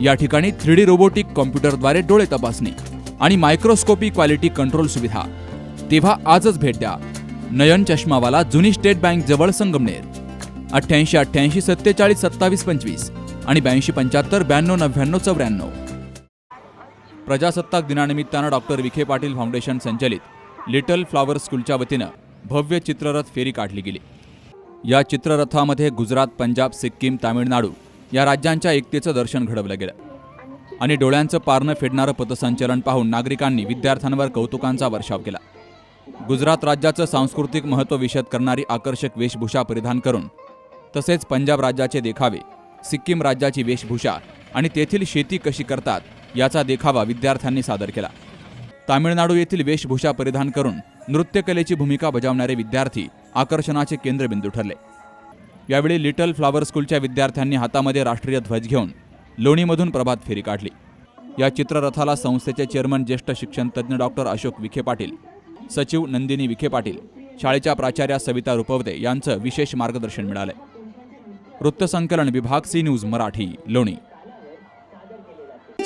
या ठिकाणी three D robotic कॉम्प्युटरद्वारे डोळे तपासणी आणि मायक्रोस्कोपी क्वालिटी कंट्रोल सुविधा. तेव्हा आजच भेट द्या. नयन चष्मावाला जुनी स्टेट बँक जवळ संगमनेर. अठ्ठ्याऐंशी अठ्ठ्याऐंशी सत्तेचाळीस सत्तावीस पंचवीस आणि ब्याऐंशी पंच्याहत्तर ब्याण्णव नव्याण्णव चौऱ्याण्णव. प्रजासत्ताक दिनानिमित्तानं डॉक्टर विखे पाटील फाउंडेशन संचलित लिटल फ्लॉवर स्कूलच्या वतीनं भव्य चित्ररथ फेरी काढली गेली. या चित्ररथामध्ये गुजरात पंजाब सिक्कीम तामिळनाडू या राज्यांच्या एकतेचं दर्शन घडवलं गेलं. आणि डोळ्यांचं पारणं फेडणारं पथसंचलन पाहून नागरिकांनी विद्यार्थ्यांवर कौतुकांचा वर्षाव केला. गुजरात राज्याचं सांस्कृतिक महत्त्व विशद करणारी आकर्षक वेशभूषा परिधान करून तसेच पंजाब राज्याचे देखावे सिक्कीम राज्याची वेशभूषा आणि तेथील शेती कशी करतात याचा देखावा विद्यार्थ्यांनी सादर केला. तामिळनाडू येथील वेशभूषा परिधान करून नृत्यकलेची भूमिका बजावणारे विद्यार्थी आकर्षणाचे केंद्रबिंदू ठरले. यावेळी लिटल फ्लॉवर स्कूलच्या विद्यार्थ्यांनी हातामध्ये राष्ट्रीय ध्वज घेऊन लोणीमधून प्रभात फेरी काढली. या चित्ररथाला संस्थेचे चेअरमन ज्येष्ठ शिक्षण तज्ज्ञ डॉक्टर अशोक विखे पाटील सचिव नंदिनी विखे पाटील शाळेच्या प्राचार्या सविता रुपवते यांचं विशेष मार्गदर्शन मिळालंय. वृत्तसंकलन विभाग सी न्यूज मराठी लोणी.